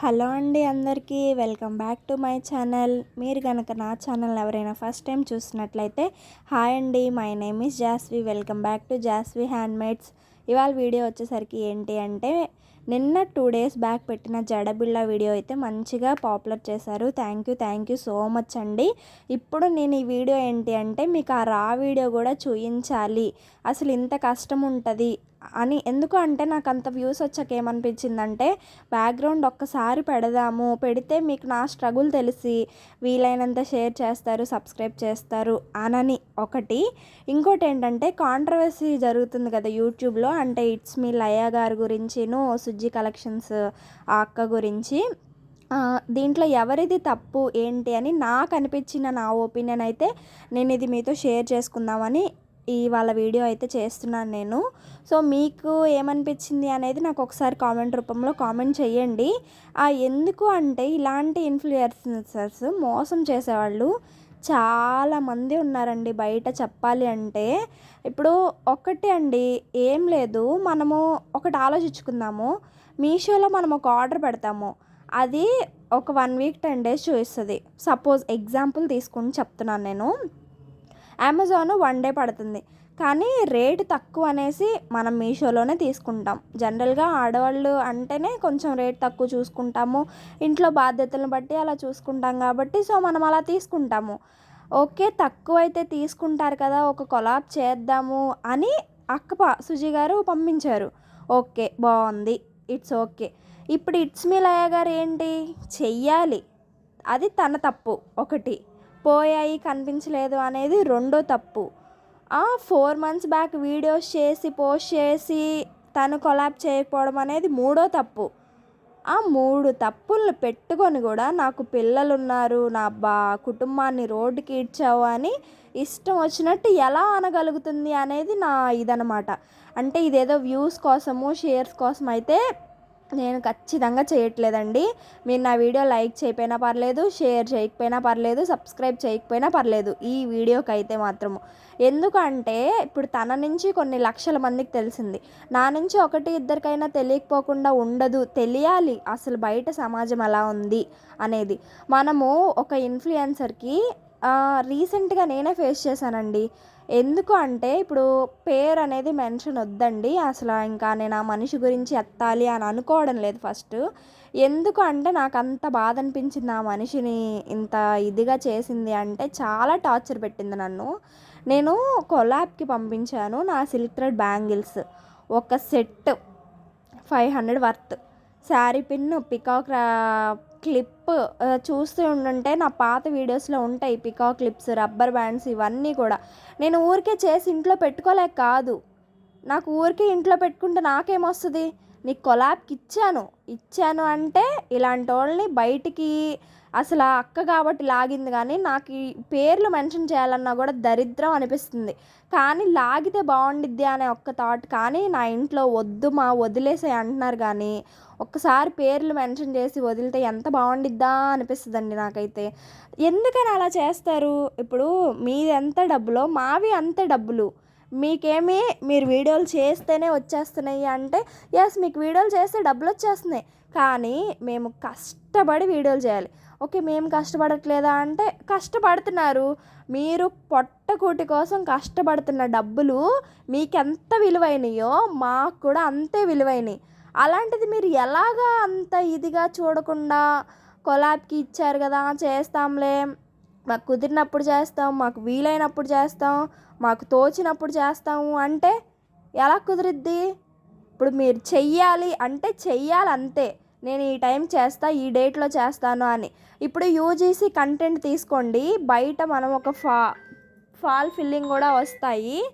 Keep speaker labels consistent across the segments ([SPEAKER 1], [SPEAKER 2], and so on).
[SPEAKER 1] Hello అండి అందరికీ welcome back to my channel. మీరు కనుక నా ఛానల్ ఎవరైనా ఫస్ట్ టైం చూసినట్లయితే హాయ్ అండి my name is Jaswi welcome back to Jaswi handmades. ఇవాళ వీడియో వచ్చేసరికి ఏంటి అంటే నిన్న టూ డేస్ బ్యాక్ పెట్టిన జడబిళ్ళ వీడియో అయితే మంచిగా పాపులర్ చేశారు. Thank you thank you so much అండి. ఇప్పుడు నేను ఈ వీడియో ఏంటి అంటే మీకు ఆ రా వీడియో కూడా చూయించాలి. అసలు ఇంత కష్టం ఉంటుంది. అని ఎందుకు అంటే నాకు అంత వ్యూస్ వచ్చాక ఏమనిపించిందంటే బ్యాక్గ్రౌండ్ ఒక్కసారి పెడదాము పెడితే మీకు నా స్ట్రగుల్ తెలిసి వీలైనంత షేర్ చేస్తారు సబ్స్క్రైబ్ చేస్తారు అనని ఒకటి. ఇంకోటి ఏంటంటే కాంట్రవర్సీ జరుగుతుంది కదా యూట్యూబ్లో అంటే ఇట్స్ మీ లయ గారి గురించిను సుజ్జి కలెక్షన్స్ ఆ అక్క గురించి. దీంట్లో ఎవరిది తప్పు ఏంటి అని నాకు అనిపించిన నా ఒపీనియన్ అయితే నేను ఇది మీతో షేర్ చేసుకుందామని ఈ వాళ్ళ వీడియో అయితే చేస్తున్నాను నేను. సో మీకు ఏమనిపించింది అనేది నాకు ఒకసారి కామెంట్ రూపంలో కామెంట్ చేయండి. ఎందుకు అంటే ఇలాంటి ఇన్ఫ్లుయెన్సర్స్ మోసం చేసేవాళ్ళు చాలామంది ఉన్నారండి బయట చెప్పాలి అంటే. ఇప్పుడు ఒకటి అండి ఏం లేదు మనము ఒకటి ఆలోచించుకుందాము. మీషోలో మనం ఒక ఆర్డర్ పెడతాము. అది ఒక వన్ వీక్ టెన్ డేస్ చూపిస్తుంది. సపోజ్ ఎగ్జాంపుల్ తీసుకుని చెప్తున్నాను నేను. అమెజాన్ వన్ డే పడుతుంది. కానీ రేటు తక్కువ అనేసి మనం మీషోలోనే తీసుకుంటాం. జనరల్గా ఆడవాళ్ళు అంటేనే కొంచెం రేట్ తక్కువ చూసుకుంటాము. ఇంట్లో బాధ్యతలను బట్టి అలా చూసుకుంటాం కాబట్టి సో మనం అలా తీసుకుంటాము. ఓకే తక్కువ అయితే తీసుకుంటారు కదా ఒక కొలాబ్ చేద్దాము అని అక్కప సుజీ గారు పంపించారు. ఓకే బాగుంది. It's okay. ఇప్పుడు ఇట్స్ మీ లయ గారు ఏంటి? చెయ్యాలి. అది తన తప్పు. ఒకటి. పోయాయి కనిపించలేదు అనేది రెండో తప్పు. ఫోర్ మంత్స్ బ్యాక్ వీడియోస్ చేసి పోస్ట్ చేసి తను కొలాబ్ చేయకపోవడం అనేది మూడో తప్పు. ఆ మూడు తప్పులను పెట్టుకొని కూడా నాకు పిల్లలు ఉన్నారు నా బా కుటుంబాన్ని రోడ్డుకి ఇచ్చావు అని ఇష్టం వచ్చినట్టు ఎలా అనగలుగుతుంది అనేది నా ఇదనమాట. అంటే ఇదేదో వ్యూస్ కోసము షేర్స్ కోసం అయితే నేను ఖచ్చితంగా చేయట్లేదండి. మీరు నా వీడియో లైక్ చేయకపోయినా పర్లేదు షేర్ చేయకపోయినా పర్లేదు సబ్స్క్రైబ్ చేయకపోయినా పర్లేదు. ఈ వీడియోకి అయితే మాత్రము. ఎందుకంటే ఇప్పుడు తన నుంచి కొన్ని లక్షల మందికి తెలిసింది. నా నుంచి ఒకటి ఇద్దరికైనా తెలియకపోకుండా ఉండదు. తెలియాలి. అసలు బయట సమాజం ఎలా ఉంది అనేది. మనము ఒక ఇన్ఫ్లుయెన్సర్కి రీసెంట్గా నేనే ఫేస్ చేశానండి. ఎందుకు అంటే ఇప్పుడు పేరు అనేది మెన్షన్ వద్దండి. అసలు ఇంకా నేను ఆ మనిషి గురించి ఎత్తాలి అని అనుకోవడం లేదు ఫస్ట్. ఎందుకు అంటే నాకు అంత బాధ అనిపించింది ఆ మనిషిని ఇంత ఇదిగా చేసింది అంటే చాలా టార్చర్ పెట్టింది నన్ను. నేను కొలాబ్కి పంపించాను నా సిల్క్ థ్రెడ్ బ్యాంగిల్స్. ఒక set five hundred worth. Sari pin peacock clip చూస్తూ ఉండుంటే నా పాత వీడియోస్లో ఉంటాయి పికా క్లిప్స్ రబ్బర్ బ్యాండ్స్ ఇవన్నీ కూడా. నేను ఊరికే చేసి ఇంట్లో పెట్టుకోలేక కాదు. నాకు ఊరికే ఇంట్లో పెట్టుకుంటే నాకేమొస్తుంది నీకు కొలాబ్కి ఇచ్చాను. ఇచ్చాను అంటే ఇలాంటి వాళ్ళని బయటికి అసలు అక్క కాబట్టి లాగింది కానీ నాకు ఈ పేర్లు మెన్షన్ చేయాలన్నా కూడా దరిద్రం అనిపిస్తుంది. కానీ లాగితే బాగుండిద్ది అనే ఒక్క థాట్ కానీ నా ఇంట్లో వద్దు మా వదిలేసే అంటున్నారు కానీ ఒక్కసారి పేర్లు మెన్షన్ చేసి వదిలితే ఎంత బాగుండిద్దా అనిపిస్తుందండి నాకైతే. ఎందుకని అలా చేస్తారు? ఇప్పుడు మీది ఎంత డబ్బులో మావి అంతే డబ్బులు. మీకేమి మీరు వీడియోలు చేస్తేనే వచ్చేస్తున్నాయి అంటే ఎస్ మీకు వీడియోలు చేస్తే డబ్బులు వచ్చేస్తున్నాయి కానీ మేము కష్టపడి వీడియోలు చేయాలి. ఓకే మేము కష్టపడట్లేదా అంటే కష్టపడుతున్నారు. మీరు పొట్టకూటి కోసం కష్టపడుతున్న డబ్బులు మీకు ఎంత విలువైనయో మాకు కూడా అంతే విలువైనవి అలాంటిది మీరు ఎలాగా అంత ఇదిగా చూడకుండా కొలాబ్కి ఇచ్చారు కదా చేస్తాంలే. మాకు కుదిరినప్పుడు చేస్తాం మాకు వీలైనప్పుడు చేస్తాం మాకు తోచినప్పుడు చేస్తాము అంటే ఎలా కుదిరిద్ది? ఇప్పుడు మీరు చెయ్యాలి అంటే చెయ్యాలి అంతే నేను ఈ టైం చేస్తా ఈ డేట్లో చేస్తాను అని. ఇప్పుడు యూజీసీ కంటెంట్ తీసుకోండి. బయట మనం ఒక ఫా ఫాల్ ఫిల్లింగ్ కూడా వస్తాయి.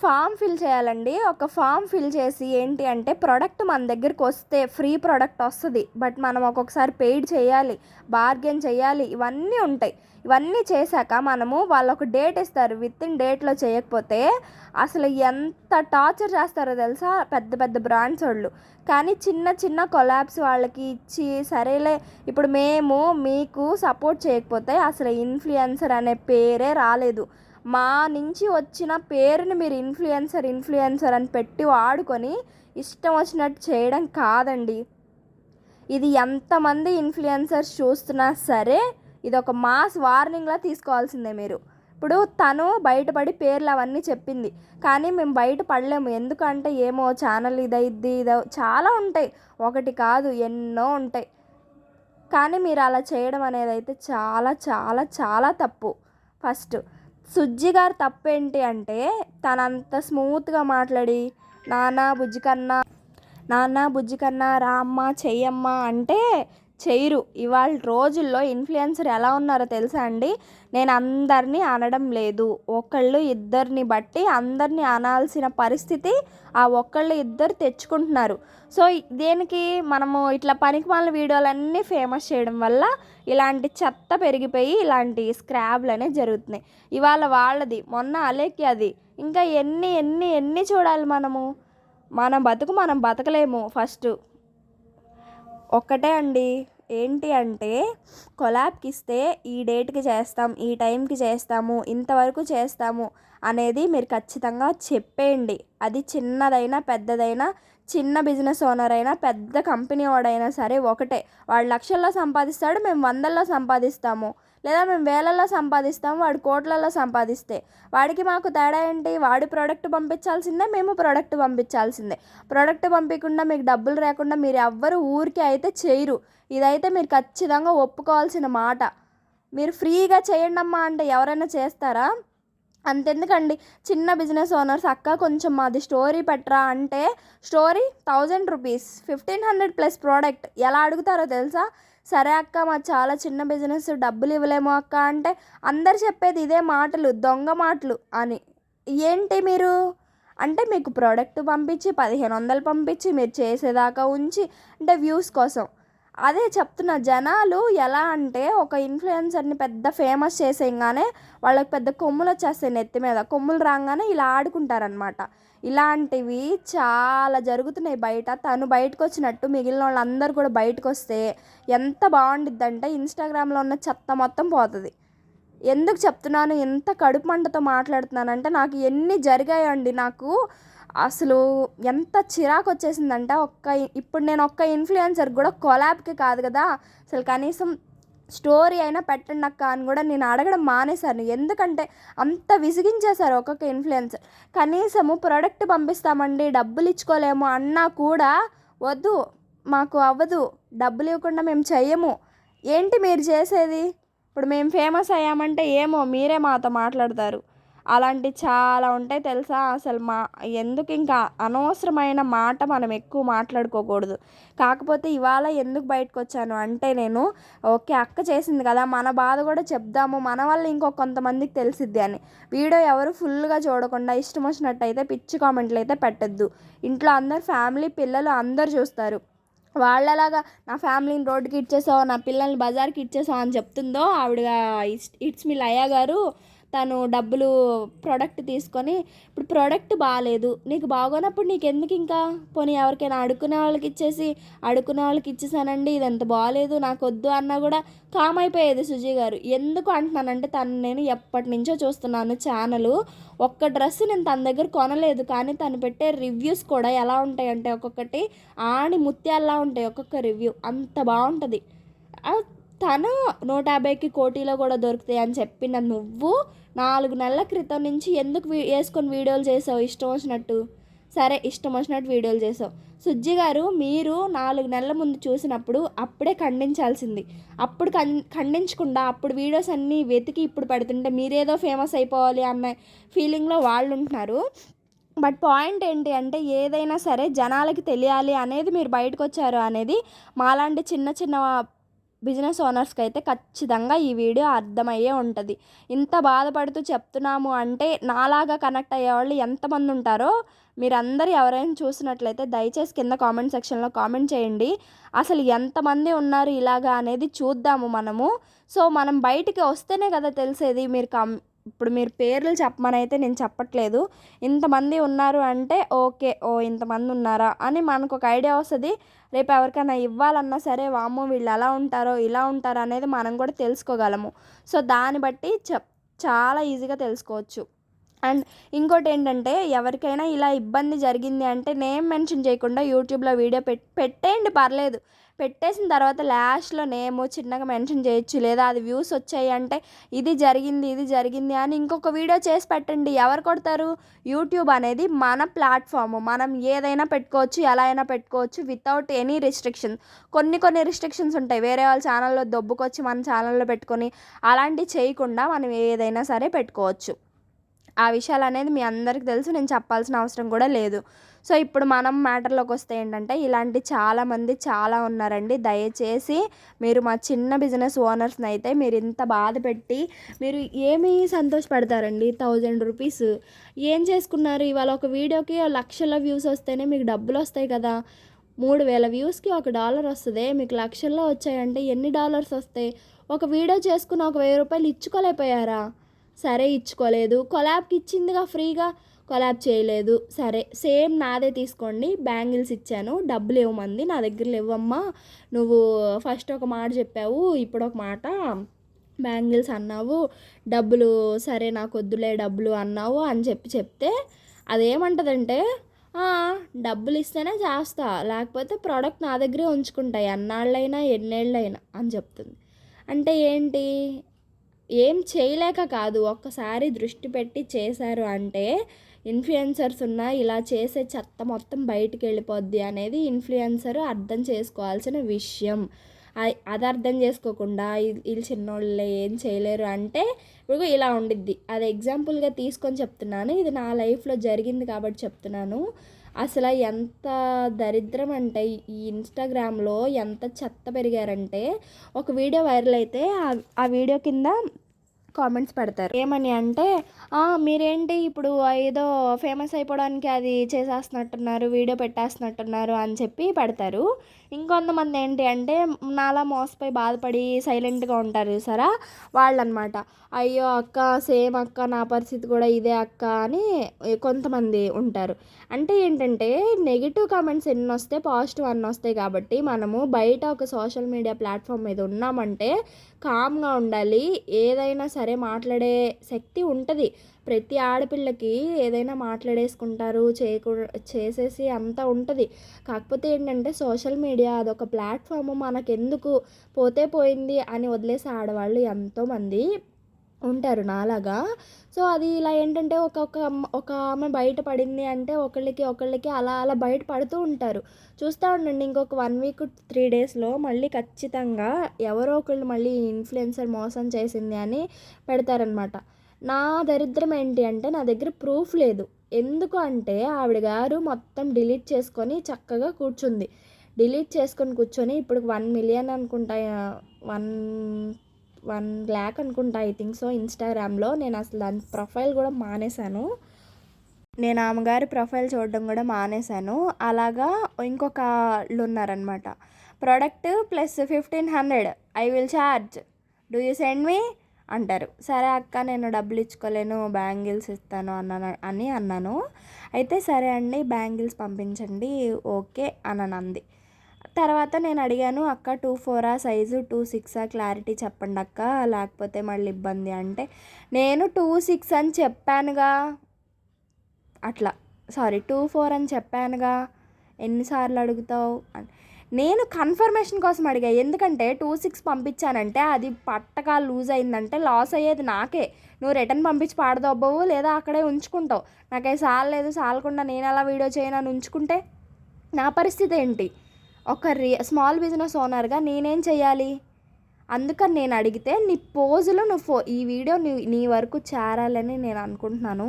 [SPEAKER 1] ఫామ్ ఫిల్ చేయాలండి. ఒక ఫామ్ ఫిల్ చేసి ఏంటి అంటే ప్రోడక్ట్ మన దగ్గరికి వస్తే ఫ్రీ ప్రోడక్ట్ వస్తుంది. బట్ మనం ఒక్కొక్కసారి పెయిడ్ చేయాలి బార్గెన్ చేయాలి ఇవన్నీ ఉంటాయి. ఇవన్నీ చేశాక మనము వాళ్ళు ఒక డేట్ ఇస్తారు. విత్ ఇన్ డేట్లో చేయకపోతే అసలు ఎంత టార్చర్ చేస్తారో తెలుసా? పెద్ద పెద్ద బ్రాండ్స్ వాళ్ళు. కానీ చిన్న చిన్న కొలాబ్స్ వాళ్ళకి ఇచ్చి సరేలే ఇప్పుడు మేము మీకు సపోర్ట్ చేయకపోతే అసలు ఇన్ఫ్లుయెన్సర్ అనే పేరే రాలేదు. మా నుంచి వచ్చిన పేరుని మీరు ఇన్ఫ్లుయెన్సర్ ఇన్ఫ్లుయెన్సర్ అని పెట్టి వాడుకొని ఇష్టం వచ్చినట్టు చేయడం కాదండి. ఇది ఎంతమంది ఇన్ఫ్లుయెన్సర్స్ చూస్తున్నా సరే ఇది ఒక మాస్ వార్నింగ్లా తీసుకోవాల్సిందే మీరు. ఇప్పుడు తను బయటపడి పేర్లు అవన్నీ చెప్పింది. కానీ మేము బయట పడలేము. ఎందుకంటే ఏమో ఛానల్ ఇదైద్ది ఇదో చాలా ఉంటాయి. ఒకటి కాదు ఎన్నో ఉంటాయి. కానీ మీరు అలా చేయడం అనేది అయితే చాలా చాలా చాలా తప్పు. ఫస్ట్ సుజ్జి గారు తప్పు ఏంటి అంటే తనంత స్మూత్గా మాట్లాడి నాన్న బుజ్జి కన్నా నాన్న బుజ్జి కన్నా రామ్మ చెయ్యమ్మ అంటే చేయరు. ఇవాళ రోజుల్లో ఇన్ఫ్లుయెన్సర్ ఎలా ఉన్నారో తెలుసా అండి? నేను అందరినీ అనడం లేదు. ఒకళ్ళు ఇద్దరిని బట్టి అందరినీ అనాల్సిన పరిస్థితి ఆ ఒక్కళ్ళు ఇద్దరు తెచ్చుకుంటున్నారు. సో దేనికి మనము ఇట్లా పనికిమాల వీడియోలన్నీ ఫేమస్ చేయడం వల్ల ఇలాంటి చెత్త పెరిగిపోయి ఇలాంటి స్క్రాబ్లు అనేవి జరుగుతున్నాయి. ఇవాళ వాళ్ళది మొన్న అలేకి అది ఇంకా ఎన్ని ఎన్ని ఎన్ని చూడాలి మనము? మనం బతుకు మనం బతకలేము ఫస్ట్. ఒక్కటే అండి. ఏంటి అంటే కొలాబ్కి ఇస్తే ఈ డేట్కి చేస్తాం ఈ టైంకి చేస్తాము ఇంతవరకు చేస్తాము అనేది మీరు ఖచ్చితంగా చెప్పేయండి. అది చిన్నదైనా పెద్దదైనా చిన్న బిజినెస్ ఓనర్ అయినా పెద్ద కంపెనీ వాడైనా సరే ఒకటే. వాడు లక్షల్లో సంపాదిస్తాడు మేము వందల్లో సంపాదిస్తాము. లేదా మేము వేలల్లో సంపాదిస్తాము వాడు కోట్లలో సంపాదిస్తే. వాడికి మాకు తేడా ఏంటి? వాడి ప్రోడక్ట్ పంపించాల్సిందే మేము ప్రోడక్ట్ పంపించాల్సిందే. ప్రోడక్ట్ పంపించకుండా మీకు డబ్బులు రాకుండా మీరు ఎవ్వరు ఊరికి అయితే చేయరు. ఇదైతే మీరు ఖచ్చితంగా ఒప్పుకోవాల్సిన మాట. మీరు ఫ్రీగా చేయండి అమ్మా అంటే ఎవరైనా చేస్తారా? అంతెందుకండి? చిన్న బిజినెస్ ఓనర్స్ అక్క కొంచెం మాది స్టోరీ పెట్టరా అంటే story thousand rupees fifteen hundred plus product. ఎలా అడుగుతారో తెలుసా? సరే అక్క మా చాలా చిన్న బిజినెస్ డబ్బులు ఇవ్వలేము అక్క అంటే అందరు చెప్పేది ఇదే మాటలు దొంగ మాటలు అని. ఏంటి మీరు? అంటే మీకు ప్రోడక్ట్ పంపించి పదిహేను వందలు పంపించి మీరు చేసేదాకా ఉంచి అంటే వ్యూస్ కోసం. అదే చెప్తున్న జనాలు ఎలా అంటే ఒక ఇన్ఫ్లుయెన్సర్ని పెద్ద ఫేమస్ చేసేయంగానే వాళ్ళకి పెద్ద కొమ్ములు వచ్చేస్తాయి నెత్తి మీద. కొమ్ములు రాగానే ఇలా ఆడుకుంటారనమాట ఇలాంటివి చాలా జరుగుతున్నాయి బయట. తను బయటకు వచ్చినట్టు మిగిలిన వాళ్ళందరూ కూడా బయటకు వస్తే ఎంత బాగుండిద్దంటే ఇన్స్టాగ్రామ్లో ఉన్న చెత్త మొత్తం పోతుంది. ఎందుకు చెప్తున్నాను? ఎంత కడుపు మంటతో మాట్లాడుతున్నానంటే నాకు ఎన్ని జరిగాయండి నాకు అసలు ఎంత చిరాకు వచ్చేసిందంటే ఒక్క ఇప్పుడు నేను ఒక్క ఇన్ఫ్లుయెన్సర్ కూడా కొలాబ్కి కాదు కదా. అసలు కనీసం స్టోరీ అయినా పెట్టండి అక్క అని కూడా నేను అడగడం మానేశాను. ఎందుకంటే అంత విసిగించేశారు ఒక్కొక్క ఇన్ఫ్లుయెన్సర్. కనీసము ప్రోడక్ట్ పంపిస్తామండి డబ్బులు ఇచ్చుకోలేము అన్నా కూడా వద్దు మాకు అవ్వదు డబ్బులు ఇవ్వకుండా మేము చెయ్యము. ఏంటి మీరు చేసేది? ఇప్పుడు మేము ఫేమస్ అయ్యామంటే ఏమో మీరే మాతో మాట్లాడతారు. అలాంటి చాలా ఉంటాయి తెలుసా? అసలు మా ఎందుకు ఇంకా అనవసరమైన మాట మనం ఎక్కువ మాట్లాడుకోకూడదు. కాకపోతే ఇవాళ ఎందుకు బయటకు వచ్చాను అంటే నేను ఓకే అక్క చేసింది కదా మన బాధ కూడా చెప్దాము మన వల్ల ఇంకో కొంతమందికి తెలిసిద్ది అని. వీడియో ఎవరు ఫుల్గా చూడకుండా ఇష్టం వచ్చినట్టు అయితే పిచ్చి కామెంట్లు అయితే పెట్టద్దు. ఇంట్లో అందరు ఫ్యామిలీ పిల్లలు అందరు చూస్తారు. వాళ్ళలాగా నా ఫ్యామిలీని రోడ్డుకి ఇచ్చేసావు నా పిల్లల్ని బజార్కి ఇచ్చేసావు అని చెప్తుందో ఆవిడ ఇట్స్ మీ లయ గారు తను డబ్బులు ప్రోడక్ట్ తీసుకొని ఇప్పుడు ప్రోడక్ట్ బాగాలేదు నీకు బాగోనప్పుడు నీకు ఎందుకు ఇంకా? పోనీ ఎవరికైనా అడుక్కునే వాళ్ళకి ఇచ్చేసి అడుక్కునే వాళ్ళకి ఇచ్చేసానండి ఇది ఎంత బాగాలేదు నాకు వద్దు అన్నా కూడా కామ్ అయిపోయేది సుజీ గారు. ఎందుకు అంటున్నానంటే తను నేను ఎప్పటి నుంచో చూస్తున్నాను ఛానల్. ఒక్క డ్రెస్ నేను తన దగ్గర కొనలేదు కానీ తను పెట్టే రివ్యూస్ కూడా ఎలా ఉంటాయంటే ఒక్కొక్కటి ఆని ముత్యాల్లా ఉంటాయి ఒక్కొక్క రివ్యూ. అంత బాగుంటుంది. తను నూట యాభైకి కోటీలో కూడా దొరుకుతాయి అని చెప్పిన నువ్వు నాలుగు నెలల క్రితం నుంచి ఎందుకు వీ వేసుకొని వీడియోలు చేసావు? ఇష్టం వచ్చినట్టు. సరే ఇష్టం వచ్చినట్టు వీడియోలు చేసావు. సుజ్జి గారు మీరు నాలుగు నెలల ముందు చూసినప్పుడు అప్పుడే ఖండించాల్సింది. అప్పుడు ఖండించకుండా అప్పుడు వీడియోస్ అన్నీ వెతికి ఇప్పుడు పెడుతుంటే మీరేదో ఫేమస్ అయిపోవాలి అన్న ఫీలింగ్లో వాళ్ళు ఉంటున్నారు బట్ పాయింట్ ఏంటి అంటే ఏదైనా సరే జనాలకి తెలియాలి అనేది మీరు బయటకు వచ్చారు అనేది మాలాంటి చిన్న చిన్న బిజినెస్ ఓనర్స్కి అయితే ఖచ్చితంగా ఈ వీడియో అర్థమయ్యే ఉంటుంది. ఇంత బాధపడుతూ చెప్తున్నాము అంటే నాలాగా కనెక్ట్ అయ్యే వాళ్ళు ఎంతమంది ఉంటారో మీరందరూ ఎవరైనా చూసినట్లయితే దయచేసి కింద కామెంట్ సెక్షన్లో కామెంట్ చేయండి. అసలు ఎంతమంది ఉన్నారు ఇలాగా అనేది చూద్దాము మనము. సో మనం బయటికి వస్తేనే కదా తెలిసేది. మీరు కం ఇప్పుడు మీరు పేర్లు చెప్పమని అయితే నేను చెప్పట్లేదు. ఇంతమంది ఉన్నారు అంటే ఓకే ఓ ఇంతమంది ఉన్నారా అని మనకు ఒక ఐడియా వస్తుంది. రేపు ఎవరికైనా ఇవ్వాలన్నా సరే వామ్మో వీళ్ళు ఎలా ఉంటారో ఇలా ఉంటారో అనేది మనం కూడా తెలుసుకోగలము. సో దాన్ని బట్టి చెప్ చాలా ఈజీగా తెలుసుకోవచ్చు. అండ్ ఇంకోటి ఏంటంటే ఎవరికైనా ఇలా ఇబ్బంది జరిగింది అంటే నేమ్ మెన్షన్ చేయకుండా యూట్యూబ్లో వీడియో పెట్ పెట్టేయండి పర్లేదు. పెట్టేసిన తర్వాత లాస్ట్లో నేమ్ చిన్నగా మెన్షన్ చేయొచ్చు. లేదా అది వ్యూస్ వచ్చాయి అంటే ఇది జరిగింది ఇది జరిగింది అని ఇంకొక వీడియో చేసి పెట్టండి. ఎవరు కొడతారు? యూట్యూబ్ అనేది మన ప్లాట్ఫామ్. మనం ఏదైనా పెట్టుకోవచ్చు ఎలా అయినా పెట్టుకోవచ్చు వితౌట్ ఎనీ రిస్ట్రిక్షన్ కొన్ని కొన్ని రిస్ట్రిక్షన్స్ ఉంటాయి. వేరే వాళ్ళ ఛానల్లో దొబ్బుకొచ్చి మన ఛానల్లో పెట్టుకొని అలాంటివి చేయకుండా మనం ఏదైనా సరే పెట్టుకోవచ్చు. ఆ విషయాలు అనేది మీ అందరికీ తెలుసు నేను చెప్పాల్సిన అవసరం కూడా లేదు. సో ఇప్పుడు మనం మ్యాటర్లోకి వస్తే ఏంటంటే ఇలాంటి చాలామంది చాలా ఉన్నారండి. దయచేసి మీరు మా చిన్న బిజినెస్ ఓనర్స్ని అయితే మీరు ఇంత బాధ పెట్టి మీరు ఏమి సంతోషపడతారండి? Thousand rupees. ఏం చేసుకున్నారు? ఇవాళ ఒక వీడియోకి లక్షల వ్యూస్ వస్తేనే మీకు డబ్బులు వస్తాయి కదా. మూడు వేల వ్యూస్కి ఒక డాలర్ వస్తుంది. మీకు లక్షల్లో వచ్చాయంటే ఎన్ని డాలర్స్ వస్తాయి? ఒక వీడియో చేసుకుని ఒక వెయ్యి రూపాయలు ఇచ్చుకోలేకపోయారా? సరే ఇచ్చుకోలేదు. కొలాబ్కి ఇచ్చిందిగా ఫ్రీగా? కొలాబ్ చేయలేదు. సరే సేమ్ నాదే తీసుకోండి. బ్యాంగిల్స్ ఇచ్చాను. డబ్బులు ఇవ్వమంది. నా దగ్గర లేవమ్మా నువ్వు ఫస్ట్ ఒక మాట చెప్పావు ఇప్పుడు ఒక మాట బ్యాంగిల్స్ అన్నావు. డబ్బులు సరే నాకు వద్దులే డబ్బులు అన్నావు అని చెప్పి చెప్తే అదేమంటదంటే డబ్బులు ఇస్తేనే చేస్తా. లేకపోతే ప్రోడక్ట్ నా దగ్గరే ఉంచుకుంటాయి ఎన్నాళ్ళైనా ఎన్నేళ్ళైనా అని చెప్తుంది. అంటే ఏంటి? ఏం చేయలేక కాదు ఒక్కసారి దృష్టి పెట్టి చేశారు అంటే ఇన్ఫ్లుయెన్సర్స్ ఉన్న ఇలా చేసే చెత్త మొత్తం బయటికి వెళ్ళిపోద్ది అనేది ఇన్ఫ్లుయెన్సర్ అర్థం చేసుకోవాల్సిన విషయం. అది అర్థం చేసుకోకుండా వీళ్ళు చిన్నోళ్ళే ఏం చేయలేరు అంటే ఇప్పుడు ఇలా ఉండిద్ది. అది ఎగ్జాంపుల్గా తీసుకొని చెప్తున్నాను. ఇది నా లైఫ్లో జరిగింది కాబట్టి చెప్తున్నాను. అసలు ఎంత దరిద్రం అంటే ఈ ఇన్స్టాగ్రామ్లో ఎంత చెత్త పెరిగారంటే ఒక వీడియో వైరల్ అయితే ఆ వీడియో కింద కామెంట్స్ పెడతారు. ఏమని అంటే మీరేంటి ఇప్పుడు ఏదో ఫేమస్ అయిపోవడానికి అది చేసేస్తున్నట్టున్నారు వీడియో పెట్టేస్తున్నట్టున్నారు అని చెప్పి పెడతారు. ఇంకొంతమంది ఏంటి అంటే నాలా మోసపోయి బాధపడి సైలెంట్గా ఉంటారు చూసారా? వాళ్ళనమాట అయ్యో అక్క సేమ్ అక్క నా పరిస్థితి కూడా ఇదే అక్క అని కొంతమంది ఉంటారు. అంటే ఏంటంటే నెగిటివ్ కామెంట్స్ ఎన్ని వస్తే పాజిటివ్ అన్నీ వస్తాయి కాబట్టి మనము బయట ఒక సోషల్ మీడియా ప్లాట్ఫామ్ మీద ఉన్నామంటే కామ్గా ఉండాలి. ఏదైనా సరే మాట్లాడే శక్తి ఉంటుంది. ప్రతి ఆడపిల్లకి ఏదైనా మాట్లాడేసుకుంటారు చేయకు చేసేసి అంతా ఉంటుంది. కాకపోతే ఏంటంటే సోషల్ మీడియా అదొక ప్లాట్ఫామ్ మనకెందుకు పోతే పోయింది అని వదిలేసి ఆడవాళ్ళు ఎంతోమంది. ఉంటారు నాలాగా. సో అది ఇలా ఏంటంటే ఒక్కొక్క ఒక ఆమె బయట పడింది అంటే ఒకళ్ళకి ఒకళ్ళకి అలా అలా బయట పడుతూ ఉంటారు. చూస్తూ ఉండండి ఇంకొక వన్ వీక్ త్రీ డేస్లో మళ్ళీ ఖచ్చితంగా ఎవరో ఒకళ్ళు మళ్ళీ ఇన్ఫ్లుయెన్సర్ మోసం చేసింది అని పెడతారనమాట. నా దరిద్రం ఏంటి అంటే నా దగ్గర ప్రూఫ్ లేదు. ఎందుకు అంటే ఆవిడ గారు మొత్తం డిలీట్ చేసుకొని చక్కగా కూర్చుంది. డిలీట్ చేసుకొని కూర్చొని ఇప్పుడు వన్ మిలియన్ అనుకుంటా వన్ వన్ ల్యాక్ అనుకుంటా ఐ థింక్ సో ఇన్స్టాగ్రామ్లో నేను అసలు దాని ప్రొఫైల్ కూడా మానేశాను. నేను ఆమెగారి ప్రొఫైల్ చూడడం కూడా మానేశాను. అలాగా ఇంకొక ఉన్నారనమాట product plus fifteen hundred I will charge do you send me అంటారు. సరే అక్క నేను డబ్బులు ఇచ్చుకోలేను బ్యాంగిల్స్ ఇస్తాను అన్నాను అని అన్నాను. అయితే సరే అండి బ్యాంగిల్స్ పంపించండి ఓకే అని అంది తర్వాత నేను అడిగాను అక్క టూ ఫోరా సైజు టూ సిక్సా? క్లారిటీ చెప్పండి అక్క లేకపోతే మళ్ళీ ఇబ్బంది. అంటే నేను టూ సిక్స్ అని చెప్పానుగా. అట్లా సారీ టూ ఫోర్ అని చెప్పానుగా ఎన్నిసార్లు అడుగుతావు? అని. నేను కన్ఫర్మేషన్ కోసం అడిగా ఎందుకంటే టూ సిక్స్ పంపించానంటే అది పట్టగా లూజ్ అయిందంటే లాస్ అయ్యేది నాకే. నువ్వు రిటర్న్ పంపించి పాడదొబ్బవు లేదా అక్కడే ఉంచుకుంటావు. నాకే సాలలేదు సాలకుండా నేను అలా వీడియో చేయను ఉంచుకుంటే నా పరిస్థితి ఏంటి? ఒక రి స్మాల్ బిజినెస్ ఓనర్గా నేనేం చేయాలి అందుకని నేను అడిగితే నీ పోజులో నువ్వు ఫో ఈ వీడియో నీ నీ వరకు చేరాలని నేను అనుకుంటున్నాను.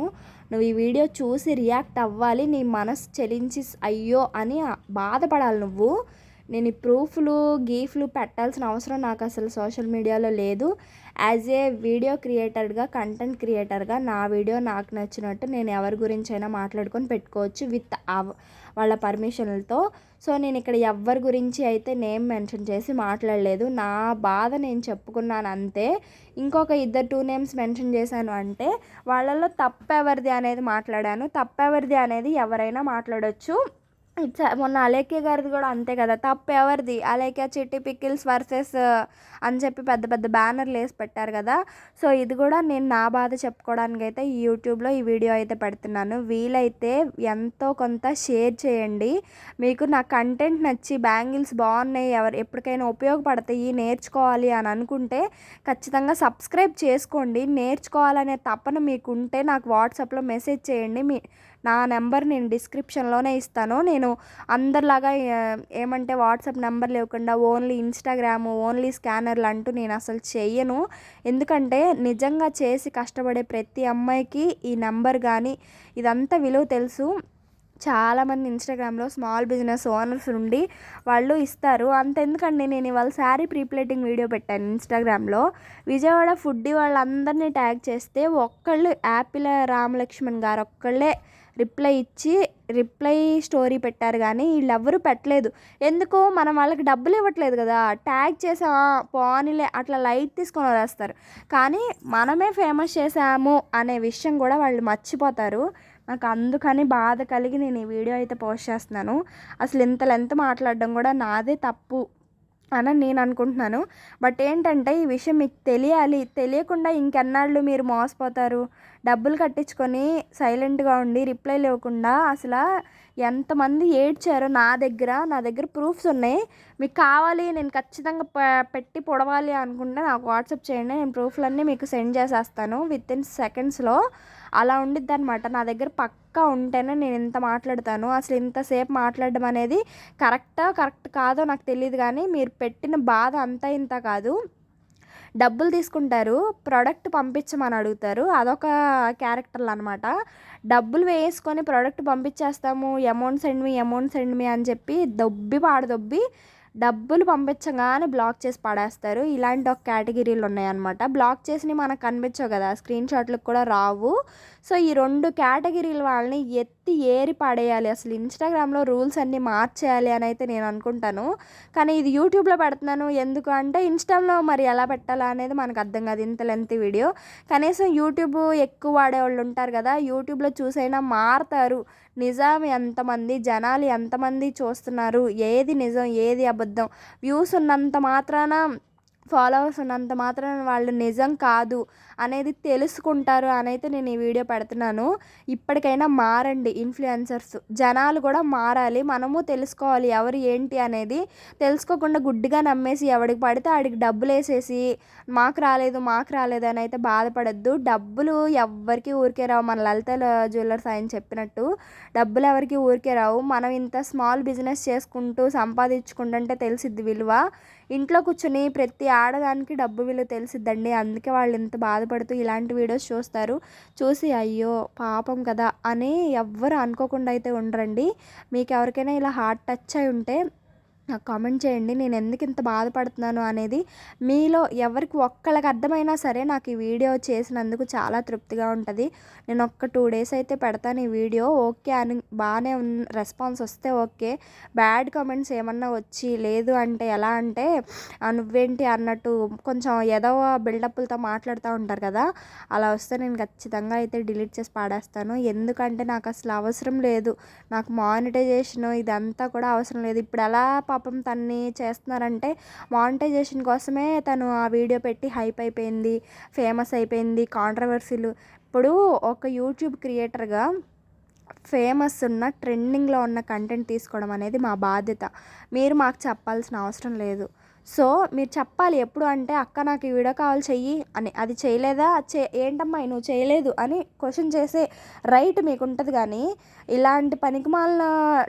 [SPEAKER 1] నువ్వు ఈ వీడియో చూసి రియాక్ట్ అవ్వాలి నీ మనసు చెలించి అయ్యో అని బాధపడాలి నువ్వు. నేను ఈ ప్రూఫ్లు గీఫ్లు పెట్టాల్సిన అవసరం నాకు అసలు సోషల్ మీడియాలో లేదు. యాజ్ ఏ వీడియో క్రియేటర్గా కంటెంట్ క్రియేటర్గా నా వీడియో నాకు నచ్చినట్టు నేను ఎవరి గురించి అయినా మాట్లాడుకొని పెట్టుకోవచ్చు విత్ వాళ్ళ పర్మిషన్లతో. సో నేను ఇక్కడ ఎవరి గురించి అయితే నేమ్ మెన్షన్ చేసి మాట్లాడలేదు. నా బాధ నేను చెప్పుకున్నాను అంతే. ఇంకొక ఇద్దరు టూ నేమ్స్ మెన్షన్ చేశాను అంటే వాళ్ళల్లో తప్పెవరిది అనేది మాట్లాడాను. తప్పెవరిది అనేది ఎవరైనా మాట్లాడవచ్చు మొన్న అలేఖ్య గారిది కూడా అంతే కదా తప్పు ఎవరిది? అలేఖ్య చిట్టి పికిల్స్ వర్సెస్ అని చెప్పి పెద్ద పెద్ద బ్యానర్లు వేసి పెట్టారు కదా. సో ఇది కూడా నేను నా బాధ చెప్పుకోవడానికి అయితే ఈ యూట్యూబ్లో ఈ వీడియో అయితే పెడుతున్నాను. వీలైతే ఎంతో కొంత షేర్ చేయండి. మీకు నా కంటెంట్ నచ్చి బ్యాంగిల్స్ బాగున్నాయి ఎవరు ఎప్పటికైనా ఉపయోగపడతాయి నేర్చుకోవాలి అని అనుకుంటే ఖచ్చితంగా సబ్స్క్రైబ్ చేసుకోండి. నేర్చుకోవాలనే తపన మీకు ఉంటే నాకు వాట్సాప్లో మెసేజ్ చేయండి. మీ నా నెంబర్ నేను డిస్క్రిప్షన్లోనే ఇస్తాను. నేను అందరిలాగా ఏమంటే వాట్సాప్ నెంబర్ లేకుండా ఓన్లీ ఇన్స్టాగ్రామ్ ఓన్లీ స్కానర్లు అంటూ నేను అసలు చెయ్యను. ఎందుకంటే నిజంగా చేసి కష్టపడే ప్రతి అమ్మాయికి ఈ నెంబర్ కానీ ఇదంతా విలువ తెలుసు. చాలామంది ఇన్స్టాగ్రామ్లో స్మాల్ బిజినెస్ ఓనర్స్ నుండి వాళ్ళు ఇస్తారు. అంతెందుకండి నేను ఇవాళ శారీ ప్రీప్లేటింగ్ వీడియో పెట్టాను ఇన్స్టాగ్రామ్లో. విజయవాడ ఫుడ్ వాళ్ళందరినీ ట్యాగ్ చేస్తే ఒక్కళ్ళు యాపిల్ రామలక్ష్మణ్ గారు ఒక్కళ్ళే రిప్లై ఇచ్చి రిప్లై స్టోరీ పెట్టారు కానీ వీళ్ళెవ్వరూ పెట్టలేదు. ఎందుకు మనం వాళ్ళకి డబ్బులు ఇవ్వట్లేదు కదా ట్యాగ్ చేసామా పోనీలే అట్లా లైట్ తీసుకొని వదిలేస్తారు. కానీ మనమే ఫేమస్ చేసాము అనే విషయం కూడా వాళ్ళు మర్చిపోతారు. నాకు అందుకని బాధ కలిగి నేను ఈ వీడియో అయితే పోస్ట్ చేస్తున్నాను. అసలు ఇంత లెంత్ మాట్లాడడం కూడా నాదే తప్పు. అని నేను అనుకుంటున్నాను. బట్ ఏంటంటే ఈ విషయం మీకు తెలియాలి. తెలియకుండా ఇంకెన్నాళ్ళు మీరు మోసపోతారు? డబ్బులు కట్టించుకొని సైలెంట్గా ఉండి రిప్లై లేకుండా అసలు ఎంతమంది ఏడ్చారో నా దగ్గర. నా దగ్గర ప్రూఫ్స్ ఉన్నాయి. మీకు కావాలి నేను ఖచ్చితంగా పెట్టి పొడవాలి అనుకుంటే నాకు వాట్సాప్ చేయండి. నేను ప్రూఫ్లన్నీ మీకు సెండ్ చేసేస్తాను. విత్ ఇన్ సెకండ్స్లో అలా ఉండిద్ది అనమాట నా దగ్గర పక్క ఉంటేనే నేను ఇంత మాట్లాడతాను. అసలు ఇంతసేపు మాట్లాడడం అనేది కరెక్టా కరెక్ట్ కాదో నాకు తెలియదు కానీ మీరు పెట్టిన బాధ అంతా ఇంత కాదు. డబ్బులు తీసుకుంటారు ప్రోడక్ట్ పంపించమని అడుగుతారు. అదొక క్యారెక్టర్లు అనమాట డబ్బులు వేసుకొని product పంపించేస్తాము amount send me amount send me అని చెప్పి దొబ్బి పాడదొబ్బి డబ్బులు పంపించగానే బ్లాక్ చేసి పడేస్తారు. ఇలాంటి ఒక కేటగిరీలు ఉన్నాయన్నమాట. బ్లాక్ చేసి మనకు కనిపించవు కదా. స్క్రీన్ షాట్లకు కూడా రావు. సో ఈ రెండు కేటగిరీల వాళ్ళని ఎత్తి ఏరి పడేయాలి. అసలు ఇన్స్టాగ్రామ్లో రూల్స్ అన్నీ మార్చేయాలి అని అయితే నేను అనుకుంటాను. కానీ ఇది యూట్యూబ్లో పెడుతున్నాను. ఎందుకు అంటే ఇన్స్టాలో మరి ఎలా పెట్టాలా అనేది మనకు అర్థం కాదు. ఇంత లెంత్ వీడియో. కనీసం యూట్యూబ్ ఎక్కువ వాడేవాళ్ళు ఉంటారు కదా. యూట్యూబ్లో చూసైనా మారుతారు. నిజం ఎంతమంది జనాలు ఎంతమంది చూస్తున్నారు ఏది నిజం ఏది అబద్ధం? వ్యూస్ ఉన్నంత మాత్రాన ఫాలోవర్స్ ఉన్నంత మాత్రాన వాళ్ళు నిజం కాదు అనేది తెలుసుకుంటారు అని అయితే నేను ఈ వీడియో పెడుతున్నాను. ఇప్పటికైనా మారండి ఇన్ఫ్లుయెన్సర్స్. జనాలు కూడా మారాలి. మనము తెలుసుకోవాలి ఎవరు ఏంటి అనేది. తెలుసుకోకుండా గుడ్డిగా నమ్మేసి ఎవడికి పడితే ఆడికి డబ్బులు వేసేసి మాకు రాలేదు మాకు రాలేదు అని అయితే బాధపడద్దు. డబ్బులు ఎవరికి ఊరికే రావు. మన లలిత జ్యువెలర్స్ ఆయన చెప్పినట్టు డబ్బులు ఎవరికి ఊరికే రావు. మనం ఇంత స్మాల్ బిజినెస్ చేసుకుంటూ సంపాదించుకుంటుంటే తెలిసిద్ది విలువ. ఇంట్లో కూర్చొని ప్రతి ఆడదానికి డబ్బు విలువ తెలిసిద్దండి. అందుకే వాళ్ళు ఇంత బాధపడుతూ ఇలాంటి వీడియోస్ చూస్తారు. చూసి అయ్యో పాపం కదా అని ఎవ్వరు అనుకోకుండా అయితే ఉండరండి. మీకు ఎవరికైనా ఇలా హార్ట్ టచ్ అయి ఉంటే నాకు కామెంట్ చేయండి. నేను ఎందుకు ఇంత బాధపడుతున్నాను అనేది మీలో ఎవరికి ఒక్కళ్ళకి అర్థమైనా సరే నాకు ఈ వీడియో చేసినందుకు చాలా తృప్తిగా ఉంటుంది. నేను ఒక్క టూ డేస్ అయితే పెడతాను ఈ వీడియో. ఓకే అని బాగానే రెస్పాన్స్ వస్తే ఓకే. బ్యాడ్ కామెంట్స్ ఏమన్నా వచ్చి లేదు అంటే ఎలా అంటే నువ్వేంటి అన్నట్టు కొంచెం ఏదో బిల్డప్లతో మాట్లాడుతూ ఉంటారు కదా అలా వస్తే నేను ఖచ్చితంగా అయితే డిలీట్ చేసి పాడేస్తాను. ఎందుకంటే నాకు అసలు అవసరం లేదు. నాకు మానిటైజేషన్ ఇదంతా కూడా అవసరం లేదు. ఇప్పుడు ఎలా పాపం తన్ని చేస్తున్నారంటే మానిటైజేషన్ కోసమే తను ఆ వీడియో పెట్టి హైప్ అయిపోయింది ఫేమస్ అయిపోయింది కాంట్రవర్సీలు ఇప్పుడు ఒక యూట్యూబ్ క్రియేటర్గా ఫేమస్ ఉన్న ట్రెండింగ్లో ఉన్న కంటెంట్ తీసుకోవడం అనేది మా బాధ్యత. మీరు మాకు చెప్పాల్సిన అవసరం లేదు. సో మీరు చెప్పాలి ఎప్పుడు అంటే అక్క నాకు ఈ వీడియో కాల్ చెయ్యి అని. అది చేయలేదా? చే ఏంటమ్మా నువ్వు చేయలేదు అని క్వశ్చన్ చేసే రైట్ మీకు ఉంటుంది కానీ ఇలాంటి పనికిమాలిన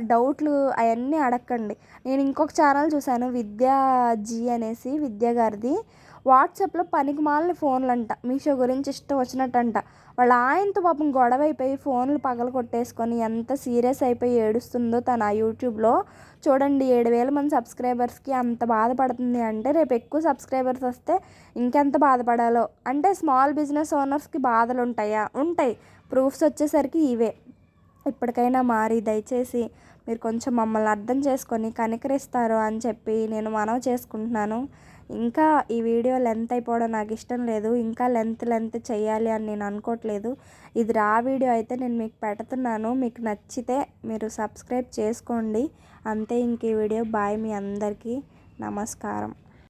[SPEAKER 1] డౌట్లు అవన్నీ అడగండి నేను ఇంకొక ఛానల్ చూశాను విద్యా జీ అనేసి విద్యా గారిది. వాట్సాప్లో పనికిమాలిన ఫోన్లు అంట మీషో గురించి ఇష్టం వచ్చినట్టు అంట వాళ్ళ ఆయనతో పాపం గొడవ అయిపోయి ఫోన్లు పగల కొట్టేసుకొని ఎంత సీరియస్ అయిపోయి ఏడుస్తుందో తను ఆ యూట్యూబ్లో. చూడండి ఏడు వేల మంది సబ్స్క్రైబర్స్కి అంత బాధపడుతుంది అంటే రేపు ఎక్కువ సబ్స్క్రైబర్స్ వస్తే ఇంకెంత బాధపడాలో? అంటే స్మాల్ బిజినెస్ ఓనర్స్కి బాధలు ఉంటాయా ఉంటాయి. ప్రూఫ్స్ వచ్చేసరికి ఇవే. ఇప్పటికైనా మారి దయచేసి మీరు కొంచెం మమ్మల్ని అర్థం చేసుకొని కనికరిస్తారు అని చెప్పి నేను మనవి చేసుకుంటున్నాను. ఇంకా ఈ వీడియో లెంత్ అయిపోవడం నాకు ఇష్టం లేదు. ఇంకా లెంత్ లెంత్ చేయాలి అని నేను అనుకోవట్లేదు. ఇది రా వీడియో అయితే నేను మీకు పెడుతున్నాను. మీకు నచ్చితే మీరు సబ్స్క్రైబ్ చేసుకోండి. అంతే ఇంక ఈ వీడియో. బాయ్ మీ అందరికీ. నమస్కారం.